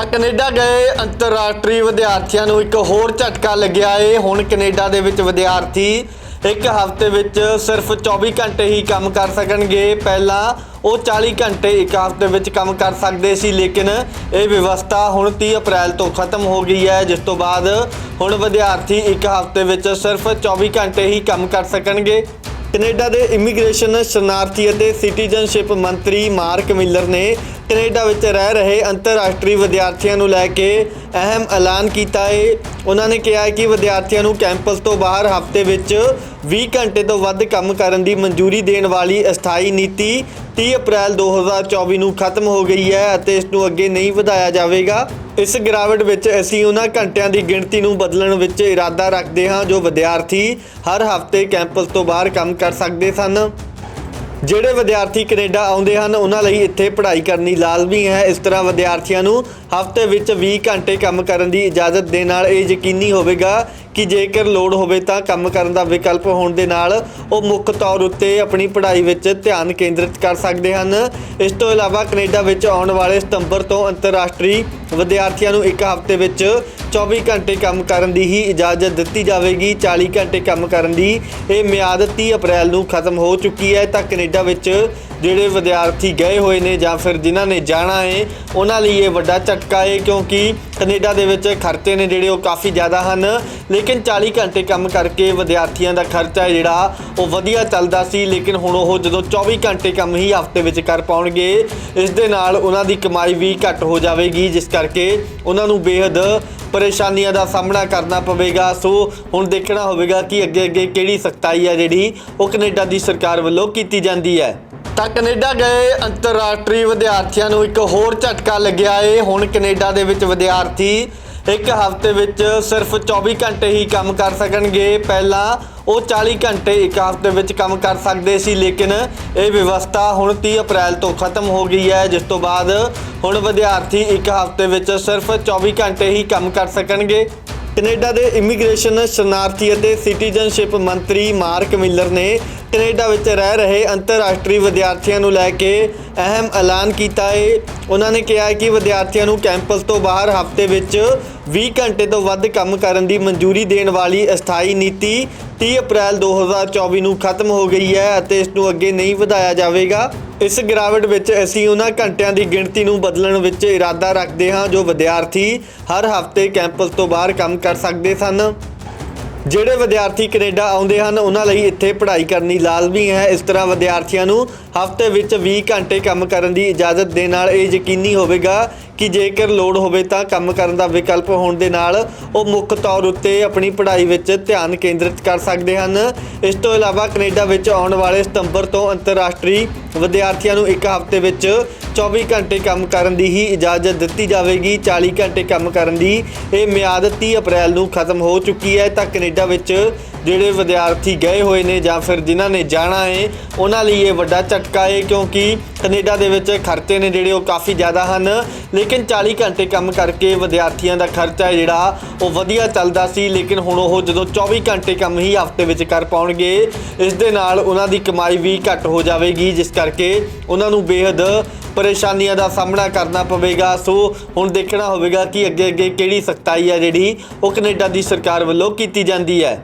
ਤਾਂ ਕੈਨੇਡਾ ਗਏ, ਅੰਤਰਰਾਸ਼ਟਰੀ ਵਿਦਿਆਰਥੀਆਂ ਨੂੰ ਇੱਕ ਹੋਰ ਝਟਕਾ ਲੱਗਿਆ ਏ। ਹੁਣ ਕੈਨੇਡਾ ਦੇ ਵਿੱਚ ਵਿਦਿਆਰਥੀ ਇੱਕ ਹਫ਼ਤੇ ਵਿੱਚ ਸਿਰਫ 24 ਘੰਟੇ ਹੀ ਕੰਮ ਕਰ ਸਕਣਗੇ। ਪਹਿਲਾਂ ਉਹ 40 ਘੰਟੇ ਇੱਕ ਹਫ਼ਤੇ ਵਿੱਚ ਕੰਮ ਕਰ ਸਕਦੇ ਸੀ, ਲੇਕਿਨ ਇਹ ਵਿਵਸਥਾ ਹੁਣ 30 ਅਪ੍ਰੈਲ ਤੋਂ ਖਤਮ ਹੋ ਗਈ ਹੈ, ਜਿਸ ਤੋਂ ਬਾਅਦ ਹੁਣ ਵਿਦਿਆਰਥੀ ਇੱਕ ਹਫ਼ਤੇ ਵਿੱਚ ਸਿਰਫ 24 ਘੰਟੇ ਹੀ ਕੰਮ ਕਰ ਸਕਣਗੇ। ਕੈਨੇਡਾ ਦੇ ਇਮੀਗ੍ਰੇਸ਼ਨ ਸ਼ਰਨਾਰਥੀ ਅਤੇ ਸਿਟੀਜ਼ਨਸ਼ਿਪ ਮੰਤਰੀ ਮਾਰਕ ਮਿਲਰ ਨੇ ਕੈਨੇਡਾ ਵਿੱਚ ਰਹਿ ਰਹੇ ਅੰਤਰਰਾਸ਼ਟਰੀ ਵਿਦਿਆਰਥੀਆਂ ਨੂੰ ਲੈ ਕੇ ਅਹਿਮ ਐਲਾਨ ਕੀਤਾ ਹੈ ਉਹਨਾਂ ਨੇ ਕਿਹਾ ਕਿ ਵਿਦਿਆਰਥੀਆਂ ਨੂੰ ਕੈਂਪਸ ਤੋਂ ਬਾਹਰ ਹਫ਼ਤੇ ਵਿੱਚ 20 ਘੰਟੇ ਤੋਂ ਵੱਧ ਕੰਮ ਕਰਨ ਦੀ ਮਨਜ਼ੂਰੀ ਦੇਣ ਵਾਲੀ ਅਸਥਾਈ ਨੀਤੀ 30 ਅਪ੍ਰੈਲ 2024 ਨੂੰ ਖਤਮ ਹੋ ਗਈ ਹੈ ਅਤੇ ਇਸ ਨੂੰ ਅੱਗੇ ਨਹੀਂ ਵਧਾਇਆ ਜਾਵੇਗਾ। ਇਸ ਗਿਰਾਵਟ ਵਿੱਚ ਅਸੀਂ ਉਹਨਾਂ ਘੰਟਿਆਂ ਦੀ ਗਿਣਤੀ ਨੂੰ ਬਦਲਣ ਵਿੱਚ ਇਰਾਦਾ ਰੱਖਦੇ ਹਾਂ ਜੋ ਵਿਦਿਆਰਥੀ ਹਰ ਹਫ਼ਤੇ ਕੈਂਪਸ ਤੋਂ ਬਾਹਰ ਕੰਮ ਕਰ ਸਕਦੇ ਸਨ। ਜਿਹੜੇ ਵਿਦਿਆਰਥੀ ਕੈਨੇਡਾ ਆਉਂਦੇ ਹਨ, ਉਹਨਾਂ ਲਈ ਇੱਥੇ ਪੜ੍ਹਾਈ ਕਰਨੀ ਲਾਜ਼ਮੀ ਹੈ। ਇਸ ਤਰ੍ਹਾਂ ਵਿਦਿਆਰਥੀਆਂ ਨੂੰ ਹਫ਼ਤੇ ਵਿੱਚ 20 ਘੰਟੇ ਕੰਮ ਕਰਨ ਦੀ ਇਜਾਜ਼ਤ ਦੇ ਨਾਲ ਇਹ ਯਕੀਨੀ ਹੋਵੇਗਾ ਕਿ ਜੇਕਰ ਲੋੜ ਹੋਵੇ ਤਾਂ ਕੰਮ ਕਰਨ ਦਾ ਵਿਕਲਪ ਹੋਣ ਦੇ ਨਾਲ ਉਹ ਮੁੱਖ ਤੌਰ ਉੱਤੇ ਆਪਣੀ ਪੜ੍ਹਾਈ ਵਿੱਚ ਧਿਆਨ ਕੇਂਦਰਿਤ ਕਰ ਸਕਦੇ ਹਨ। ਇਸ ਤੋਂ ਇਲਾਵਾ ਕੈਨੇਡਾ ਵਿੱਚ ਆਉਣ ਵਾਲੇ ਸਤੰਬਰ ਤੋਂ ਅੰਤਰਰਾਸ਼ਟਰੀ ਵਿਦਿਆਰਥੀਆਂ ਨੂੰ ਇੱਕ ਹਫ਼ਤੇ ਵਿੱਚ 24 ਘੰਟੇ ਕੰਮ ਕਰਨ ਦੀ ਹੀ ਇਜਾਜ਼ਤ ਦਿੱਤੀ ਜਾਵੇਗੀ। 40 ਘੰਟੇ ਕੰਮ ਕਰਨ ਦੀ ਇਹ ਮਿਆਦ 30 ਅਪ੍ਰੈਲ ਨੂੰ ਖਤਮ ਹੋ ਚੁੱਕੀ ਹੈ। ਤਾਂ ਕੈਨੇਡਾ ਵਿੱਚ ਜਿਹੜੇ ਵਿਦਿਆਰਥੀ ਗਏ ਹੋਏ ਨੇ ਜਾਂ ਫਿਰ ਜਿਨ੍ਹਾਂ ਨੇ ਜਾਣਾ ਹੈ ਉਹਨਾਂ ਲਈ ਇਹ ਵੱਡਾ ਝਟਕਾ ਹੈ ਕਿਉਂਕਿ ਕੈਨੇਡਾ ਦੇ ਵਿੱਚ ਖਰਚੇ ਨੇ ਜਿਹੜੇ ਉਹ ਕਾਫੀ ਜ਼ਿਆਦਾ ਹਨ। ਲੇਕਿਨ 40 ਘੰਟੇ ਕੰਮ ਕਰਕੇ ਵਿਦਿਆਰਥੀਆਂ ਦਾ ਖਰਚਾ ਹੈ ਜਿਹੜਾ, ਉਹ ਵਧੀਆ ਚੱਲਦਾ ਸੀ। ਲੇਕਿਨ ਹੁਣ ਉਹ ਜਦੋਂ 24 ਘੰਟੇ ਕੰਮ ਹੀ ਹਫ਼ਤੇ ਵਿੱਚ ਕਰ ਪਾਉਣਗੇ, ਇਸ ਦੇ ਨਾਲ ਉਹਨਾਂ ਦੀ ਕਮਾਈ ਵੀ ਘੱਟ ਹੋ ਜਾਵੇਗੀ, ਜਿਸ ਕਰਕੇ ਉਹਨਾਂ ਨੂੰ ਬੇਹੱਦ ਪਰੇਸ਼ਾਨੀਆਂ ਦਾ ਸਾਹਮਣਾ ਕਰਨਾ ਪਵੇਗਾ। ਸੋ ਹੁਣ ਦੇਖਣਾ ਹੋਵੇਗਾ ਕਿ ਅੱਗੇ ਅੱਗੇ ਕਿਹੜੀ ਸਖਤਾਈ ਹੈ ਜਿਹੜੀ ਉਹ ਕੈਨੇਡਾ ਦੀ ਸਰਕਾਰ ਵੱਲੋਂ ਕੀਤੀ ਜਾਂਦੀ ਹੈ। ਤਾਂ ਕੈਨੇਡਾ ਗਏ, ਅੰਤਰਰਾਸ਼ਟਰੀ ਵਿਦਿਆਰਥੀਆਂ ਨੂੰ ਇੱਕ ਹੋਰ ਝਟਕਾ ਲੱਗਿਆ ਏ। ਹੁਣ ਕੈਨੇਡਾ ਦੇ ਵਿੱਚ ਵਿਦਿਆਰਥੀ ਇੱਕ ਹਫ਼ਤੇ ਵਿੱਚ ਸਿਰਫ 24 ਘੰਟੇ ਹੀ ਕੰਮ ਕਰ ਸਕਣਗੇ। ਪਹਿਲਾਂ ਉਹ 40 ਘੰਟੇ ਇੱਕ ਹਫ਼ਤੇ ਵਿੱਚ ਕੰਮ ਕਰ ਸਕਦੇ ਸੀ, ਲੇਕਿਨ ਇਹ ਵਿਵਸਥਾ ਹੁਣ 30 ਅਪ੍ਰੈਲ ਤੋਂ ਖਤਮ ਹੋ ਗਈ ਹੈ, ਜਿਸ ਤੋਂ ਬਾਅਦ ਹੁਣ ਵਿਦਿਆਰਥੀ ਇੱਕ ਹਫ਼ਤੇ ਵਿੱਚ ਸਿਰਫ 24 ਘੰਟੇ ਹੀ ਕੰਮ ਕਰ ਸਕਣਗੇ। ਕੈਨੇਡਾ ਦੇ ਇਮੀਗ੍ਰੇਸ਼ਨ ਸ਼ਰਨਾਰਥੀ ਅਤੇ ਸਿਟੀਜ਼ਨਸ਼ਿਪ ਮੰਤਰੀ ਮਾਰਕ ਮਿਲਰ ਨੇ ਕੈਨੇਡਾ ਵਿੱਚ ਰਹਿ ਰਹੇ ਅੰਤਰਰਾਸ਼ਟਰੀ ਵਿਦਿਆਰਥੀਆਂ ਨੂੰ ਲੈ ਕੇ ਅਹਿਮ ਐਲਾਨ ਕੀਤਾ ਹੈ ਉਹਨਾਂ ਨੇ ਕਿਹਾ ਕਿ ਵਿਦਿਆਰਥੀਆਂ ਨੂੰ ਕੈਂਪਸ ਤੋਂ ਬਾਹਰ ਹਫ਼ਤੇ ਵਿੱਚ 20 ਘੰਟੇ ਤੋਂ ਵੱਧ ਕੰਮ ਕਰਨ ਦੀ ਮਨਜ਼ੂਰੀ ਦੇਣ ਵਾਲੀ ਅਸਥਾਈ ਨੀਤੀ 30 ਅਪ੍ਰੈਲ 2024 ਨੂੰ ਖਤਮ ਹੋ ਗਈ ਹੈ ਅਤੇ ਇਸ ਨੂੰ ਅੱਗੇ ਨਹੀਂ ਵਧਾਇਆ ਜਾਵੇਗਾ। ਇਸ ਗਿਰਾਵਟ ਵਿੱਚ ਅਸੀਂ ਉਹਨਾਂ ਘੰਟਿਆਂ ਦੀ ਗਿਣਤੀ ਨੂੰ ਬਦਲਣ ਵਿੱਚ ਇਰਾਦਾ ਰੱਖਦੇ ਹਾਂ ਜੋ ਵਿਦਿਆਰਥੀ ਹਰ ਹਫ਼ਤੇ ਕੈਂਪਸ ਤੋਂ ਬਾਹਰ ਕੰਮ ਕਰ ਸਕਦੇ ਸਨ। ਜਿਹੜੇ ਵਿਦਿਆਰਥੀ ਕੈਨੇਡਾ ਆਉਂਦੇ ਹਨ, ਉਹਨਾਂ ਲਈ ਇੱਥੇ ਪੜ੍ਹਾਈ ਕਰਨੀ ਲਾਜ਼ਮੀ ਹੈ। ਇਸ ਤਰ੍ਹਾਂ ਵਿਦਿਆਰਥੀਆਂ ਨੂੰ ਹਫ਼ਤੇ ਵਿੱਚ 20 ਘੰਟੇ ਕੰਮ ਕਰਨ ਦੀ ਇਜਾਜ਼ਤ ਦੇ ਨਾਲ ਇਹ ਯਕੀਨੀ ਹੋਵੇਗਾ ਕਿ ਜੇਕਰ ਲੋੜ ਹੋਵੇ ਤਾਂ ਕੰਮ ਕਰਨ ਦਾ ਵਿਕਲਪ ਹੋਣ ਦੇ ਨਾਲ ਉਹ ਮੁੱਖ ਤੌਰ ਉੱਤੇ ਆਪਣੀ ਪੜ੍ਹਾਈ ਵਿੱਚ ਧਿਆਨ ਕੇਂਦਰਿਤ ਕਰ ਸਕਦੇ ਹਨ। ਇਸ ਤੋਂ ਇਲਾਵਾ ਕੈਨੇਡਾ ਵਿੱਚ ਆਉਣ ਵਾਲੇ ਸਤੰਬਰ ਤੋਂ ਅੰਤਰਰਾਸ਼ਟਰੀ ਵਿਦਿਆਰਥੀਆਂ ਨੂੰ ਇੱਕ ਹਫ਼ਤੇ ਵਿੱਚ 24 ਘੰਟੇ ਕੰਮ ਕਰਨ ਦੀ ਹੀ ਇਜਾਜ਼ਤ ਦਿੱਤੀ ਜਾਵੇਗੀ। 40 ਘੰਟੇ ਕੰਮ ਕਰਨ ਦੀ ਇਹ ਮਿਆਦ 30 ਅਪ੍ਰੈਲ ਨੂੰ ਖਤਮ ਹੋ ਚੁੱਕੀ ਹੈ। ਤਾਂ ਕੈਨੇਡਾ ਵਿੱਚ ਜਿਹੜੇ ਵਿਦਿਆਰਥੀ ਗਏ ਹੋਏ ਨੇ ਜਾਂ ਫਿਰ ਜਿਨ੍ਹਾਂ ਨੇ ਜਾਣਾ ਹੈ ਉਹਨਾਂ ਲਈ ਇਹ ਵੱਡਾ ਝਟਕਾ ਹੈ ਕਿਉਂਕਿ ਕੈਨੇਡਾ ਦੇ ਵਿੱਚ ਖਰਚੇ ਨੇ ਜਿਹੜੇ ਉਹ ਕਾਫੀ ਜ਼ਿਆਦਾ ਹਨ। ਲੇਕਿਨ 40 ਘੰਟੇ ਕੰਮ ਕਰਕੇ ਵਿਦਿਆਰਥੀਆਂ ਦਾ ਖਰਚਾ ਜਿਹੜਾ, ਉਹ ਵਧੀਆ ਚੱਲਦਾ ਸੀ। ਲੇਕਿਨ ਹੁਣ ਉਹ ਜਦੋਂ 24 ਘੰਟੇ ਕੰਮ ਹੀ ਹਫ਼ਤੇ ਵਿੱਚ ਕਰ ਪਾਉਣਗੇ, ਇਸ ਦੇ ਨਾਲ ਉਹਨਾਂ ਦੀ ਕਮਾਈ ਵੀ ਘੱਟ ਹੋ ਜਾਵੇਗੀ, ਜਿਸ ਕਰਕੇ ਉਹਨਾਂ ਨੂੰ ਬੇਹੱਦ ਪਰੇਸ਼ਾਨੀਆਂ ਦਾ ਸਾਹਮਣਾ ਕਰਨਾ ਪਵੇਗਾ। ਸੋ ਹੁਣ ਦੇਖਣਾ ਹੋਵੇਗਾ ਕਿ ਅੱਗੇ ਅੱਗੇ ਕਿਹੜੀ ਸਖਤਾਈ ਹੈ ਜਿਹੜੀ ਉਹ ਕੈਨੇਡਾ ਦੀ ਸਰਕਾਰ ਵੱਲੋਂ ਕੀਤੀ ਜਾਂਦੀ ਹੈ।